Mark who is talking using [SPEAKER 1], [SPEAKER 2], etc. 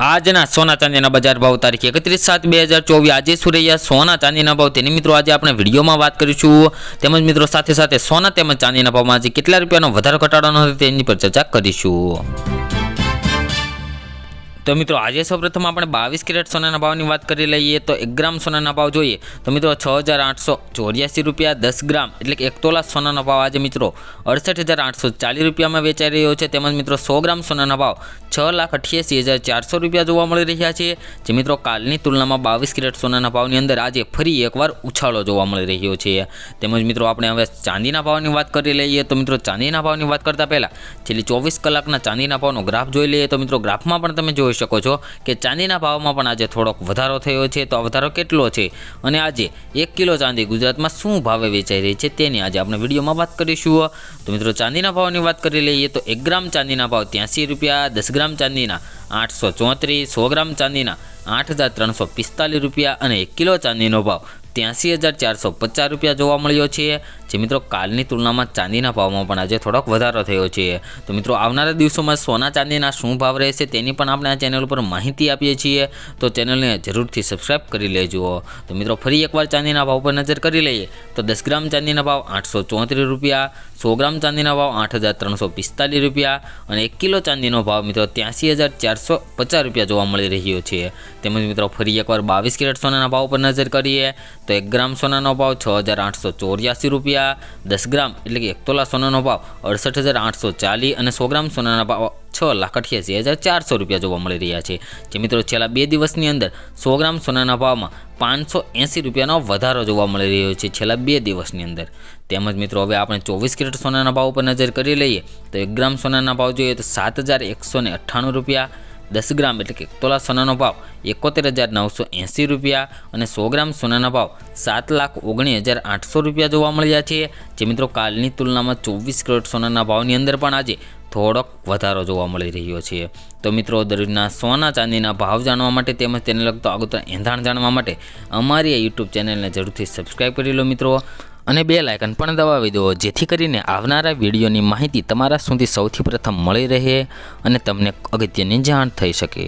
[SPEAKER 1] આજના સોના ચાંદીના બજાર ભાવ તારીખ એકત્રીસ સાત બે હજાર ચોવીસ. આજે સુરૈયા સોના ચાંદીના ભાવ તેની મિત્રો આજે આપણે વિડીયોમાં વાત કરીશું. તેમજ મિત્રો સાથે સાથે સોના તેમજ ચાંદીના ભાવમાં આજે કેટલા રૂપિયાનો વધારો ઘટાડવાનો હતો તેની પર ચર્ચા કરીશું. તો મિત્રો, આજે સૌપ્રથમ આપણે બાવીસ કેરેટ સોનાના ભાવની વાત કરી લઈએ તો એક ગ્રામ સોનાના ભાવ જોઈએ. તો મિત્રો, છ હજાર આઠસો ચોર્યાસી રૂપિયા દસ ગ્રામ એટલે કે એક તોલા સોનાનો ભાવ આજે મિત્રો અડસઠ હજાર આઠસો ચાલીસ રૂપિયામાં વેચાઈ રહ્યો છે. તેમજ મિત્રો, સો ગ્રામ સોનાના ભાવ છ લાખ અઠ્યાસી હજાર ચારસો રૂપિયા જોવા મળી રહ્યા છે. જે મિત્રો, કાલની તુલનામાં બાવીસ કેરેટ સોનાના ભાવની અંદર આજે ફરી એકવાર ઉછાળો જોવા મળી રહ્યો છે. તેમજ મિત્રો, આપણે હવે ચાંદીના ભાવની વાત કરી લઈએ તો મિત્રો, ચાંદીના ભાવની વાત કરતાં પહેલાં છેલ્લી ચોવીસ કલાકના ચાંદીના ભાવનો ગ્રાફ જોઈ લઈએ તો મિત્રો, ગ્રાફમાં પણ તમે જોઈ શકો છો કે ચાંદીના ભાવમાં પણ આજે થોડોક વધારો થયો છે. તો આ વધારો કેટલો છે? અને આજે એક કિલો ચાંદી ગુજરાતમાં શું ભાવે વેચાઈ રહી છે તેની આજે આપણે વિડીયોમાં વાત કરીશું. તો મિત્રો, ચાંદીના ભાવની વાત કરી લઈએ તો એક ગ્રામ ચાંદીના ભાવ ત્યાંસી રૂપિયા, દસ ગ્રામ ચાંદીના આઠસો ચોત્રીસ, સો ગ્રામ ચાંદીના આઠ હજાર ત્રણસો પિસ્તાલીસ રૂપિયા અને એક કિલો ચાંદીનો ભાવ ત્યાંસી હજાર ચારસો પચાસ રૂપિયા જોવા મળ્યો છે. જે મિત્રો કાલની તુલનામાં ચાંદીના ભાવમાં પણ આજે થોડોક વધારો થયો છે. તો મિત્રો આવનારા દિવસોમાં સોના ચાંદીના શું ભાવ રહેશે તેની પણ આપણે આ ચેનલ ઉપર માહિતી આપીએ છીએ. તો ચેનલને જરૂરથી સબસ્ક્રાઇબ કરી લેજો. તો મિત્રો ફરી એકવાર ચાંદીના ભાવ પર નજર કરી લઈએ. તો દસ ગ્રામ ચાંદીના ભાવ આઠસો ચોત્રીસ રૂપિયા, સો ગ્રામ ચાંદીના ભાવ આઠ હજાર ત્રણસો પિસ્તાલીસ રૂપિયા અને એક કિલો ચાંદીનો ભાવ મિત્રો ત્યાંસી હજાર ચારસો પચાસ રૂપિયા જોવા મળી રહ્યો છે. તેમજ મિત્રો ફરી એકવાર બાવીસ કેરેટ સોનાના ભાવ પર નજર કરીએ. તો એક ગ્રામ સોનાનો ભાવ છ હજાર આઠસો ચોર્યાસી રૂપિયા, દસ ગ્રામ એટલે કે એક તોલા સોનાનો ભાવ અડસઠ હજાર આઠસો ચાલીસ અને સો ગ્રામ સોનાના ભાવ છ લાખ અઠ્યાસી હજાર ચારસો રૂપિયા જોવા મળી રહ્યા છે. જે મિત્રો છેલ્લા બે દિવસની અંદર સો ગ્રામ સોનાના ભાવમાં પાંચસો એંસી રૂપિયાનો વધારો જોવા મળી રહ્યો છે છેલ્લા બે દિવસની અંદર. તેમજ મિત્રો હવે આપણે ચોવીસ કેરેટ સોનાના ભાવ પર નજર કરી લઈએ તો એક ગ્રામ સોનાના ભાવ જોઈએ તો સાત હજાર એકસો અઠ્ઠાણું રૂપિયા દસ ગ્રામ એટલે કે એક તોલા સોનાનો ભાવ, એકોતેર હજાર નવસો એંસી રૂપિયા અને સો ગ્રામ સોનાના ભાવ સાત લાખ ઓગણીસ હજાર આઠસો રૂપિયા જોવા મળ્યા છે. જે મિત્રો કાલની તુલનામાં ચોવીસ કરોડ સોનાના ભાવની અંદર પણ આજે થોડોક વધારો જોવા મળી રહ્યો છે. તો મિત્રો, દરરોજના સોના ચાંદીના ભાવ જાણવા માટે તેમજ તેને લગતો આગોતરા એંધાણ જાણવા માટે અમારી આ યુટ્યુબ ચેનલને જરૂરથી સબસ્ક્રાઈબ કરી લો મિત્રો. અને બે લાયકન પણ દબાવી દો, જેથી કરીને આવનારા વિડીયોની માહિતી તમારા સુધી સૌથી પ્રથમ મળી રહે અને તમને અગત્યની જાણ થઈ શકે.